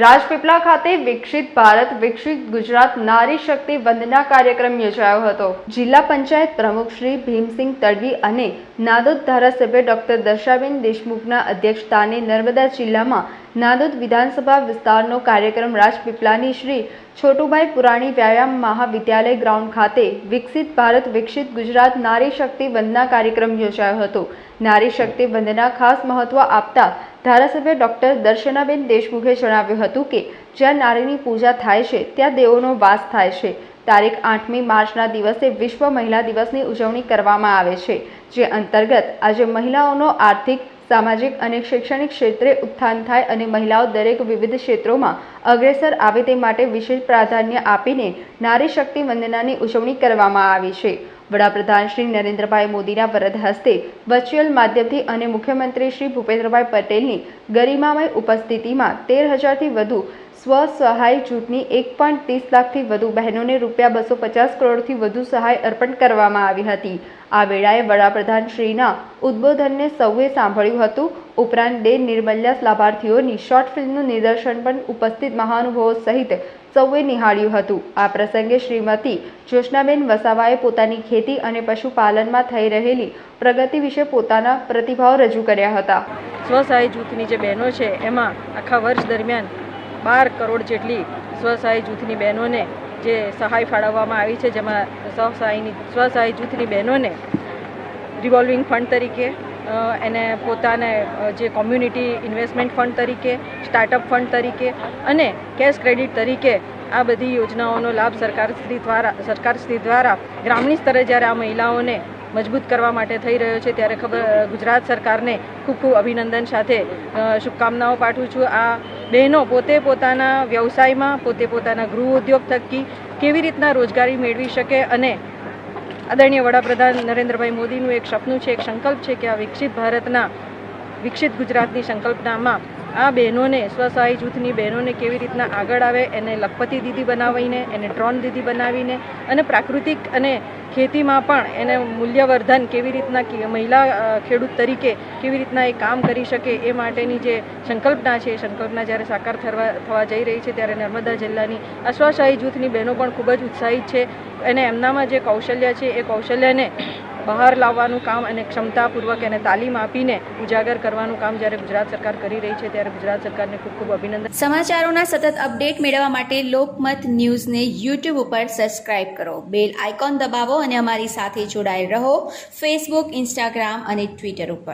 રાજપીપળા ખાતે વિકસિત ભારત, વિકસિત ગુજરાત, નારી શક્તિ વંદના કાર્યક્રમ યોજાયો હતો. જિલ્લા પંચાયત પ્રમુખ શ્રી ભીમસિંહ તડવી અને નાદોદ ધારાસભ્ય ડોક્ટર દર્શાબેન દેશમુખના અધ્યક્ષસ્થાને નર્મદા જિલ્લામાં નાદોદ વિધાનસભા વિસ્તારનો કાર્યક્રમ રાજપીપળાની શ્રી છોટુભાઈ પુરાણી વ્યાયામ મહાવિદ્યાલય ગ્રાઉન્ડ ખાતે વિકસિત ભારત, વિકસિત ગુજરાત, નારી શક્તિ વંદના કાર્યક્રમ યોજાયો હતો. નારી શક્તિ વંદના ખાસ મહત્વ આપતા ધારાસભ્ય ડૉક્ટર દર્શનાબેન દેશમુખે જણાવ્યું હતું કે જ્યાં નારીની પૂજા થાય છે, ત્યાં દેવોનો વાસ થાય છે. તારીખ આઠમી માર્ચના દિવસે વિશ્વ મહિલા દિવસની ઉજવણી કરવામાં આવે છે, જે અંતર્ગત આજે મહિલાઓનો આર્થિક, સામાજિક અને શૈક્ષણિક ક્ષેત્રે ઉત્થાન થાય અને મહિલાઓ દરેક વિવિધ ક્ષેત્રોમાં અગ્રેસર આવે તે માટે વિશેષ પ્રાધાન્ય આપીને નારી શક્તિ વંદનાની ઉજવણી કરવામાં આવી છે. વડાપ્રધાન શ્રી નરેન્દ્રભાઈ મોદીના વરદ હસ્તે વર્ચ્યુઅલ માધ્યમથી અને મુખ્યમંત્રી શ્રી ભૂપેન્દ્રભાઈ પટેલની ગરિમામય ઉપસ્થિતિમાં તેર હજારથી વધુ સ્વ સહાય જૂથની એક પોઈન્ટ ત્રીસ લાખથી વધુ બહેનોને રૂપિયા બસો પચાસ કરોડથી વધુ સહાય અર્પણ કરવામાં આવી હતી. આ વેળાએ વડાપ્રધાન શ્રીના ઉદ્બોધનને સૌએ સાંભળ્યું હતું. ઉપરાંત બે નિર્મલ્યાસ લાભાર્થીઓની શોર્ટ ફિલ્મનું નિદર્શન પણ ઉપસ્થિત મહાનુભાવો સહિત સૌએ નિહાળ્યું હતું. આ પ્રસંગે શ્રીમતી જ્યોત્સનાબેન વસાવાએ પોતાની ખેતી અને પશુપાલનમાં થઈ રહેલી પ્રગતિ વિશે પોતાના પ્રતિભાવ રજૂ કર્યા હતા. સ્વસહાય જૂથની જે બહેનો છે, એમાં આખા વર્ષ દરમિયાન બાર કરોડ જેટલી સ્વસહાય જૂથની બહેનોને જે સહાય ફાળવવામાં આવી છે, જેમાં સ્વસહાયની, સ્વસહાય જૂથની બહેનોને રિવોલ્વિંગ ફંડ તરીકે એને પોતાને જે કોમ્યુનિટી ઇન્વેસ્ટમેન્ટ ફંડ તરીકે સ્ટાર્ટઅપ ફંડ તરીકે અને કેશ ક્રેડિટ તરીકે આ બધી યોજનાઓનો લાભ સરકારશ્રી દ્વારા સરકારશ્રી દ્વારા ગ્રામીણ સ્તરે જ્યારે આ મહિલાઓને મજબૂત કરવા માટે થઈ રહ્યો છે ત્યારે ખબર, ગુજરાત સરકારને ખૂબ ખૂબ અભિનંદન સાથે શુભકામનાઓ પાઠવું છું. આ બહેનો પોતે પોતાના વ્યવસાયમાં, પોતે પોતાના ગૃહ ઉદ્યોગ થકી કેવી રીતના રોજગારી મેળવી શકે અને આદરણીય વડાપ્રધાન નરેન્દ્રભાઈ મોદીનું એક સપનું છે, એક સંકલ્પ છે કે આ વિકસિત ભારતના, વિકસિત ગુજરાતની સંકલ્પનામાં આ બહેનોને સ્વસહાય જૂથની બહેનોને કેવી રીતના આગળ આવે, એને લખપતિ દીદી બનાવીને, એને ડ્રોન દીદી બનાવીને અને પ્રાકૃતિક અને ખેતીમાં પણ એને મૂલ્યવર્ધન કેવી રીતના મહિલા ખેડૂત તરીકે કેવી રીતના એ કામ કરી શકે એ માટેની જે સંકલ્પના છે, એ સંકલ્પના જ્યારે સાકાર થવા થવા જઈ રહી છે ત્યારે નર્મદા જિલ્લાની આ જૂથની બહેનો પણ ખૂબ જ ઉત્સાહિત છે. અને એમનામાં જે કૌશલ્ય છે, એ કૌશલ્યને બહાર લાવવાનું કામ અને ક્ષમતાપૂર્વક એને તાલીમ આપીને ઉજાગર કરવાનું કામ જ્યારે ગુજરાત સરકાર કરી રહી છે ત્યારે ગુજરાત સરકારને ખૂબ ખૂબ અભિનંદન. સમાચારોના સતત અપડેટ મેળવવા માટે લોકમત ન્યૂઝને યુટ્યુબ ઉપર સબસ્ક્રાઇબ કરો. બેલ આઇકોન દબાવો અને અમારી સાથે જોડાયેલ રહો ફેસબુક, ઇન્સ્ટાગ્રામ અને ટ્વિટર ઉપર.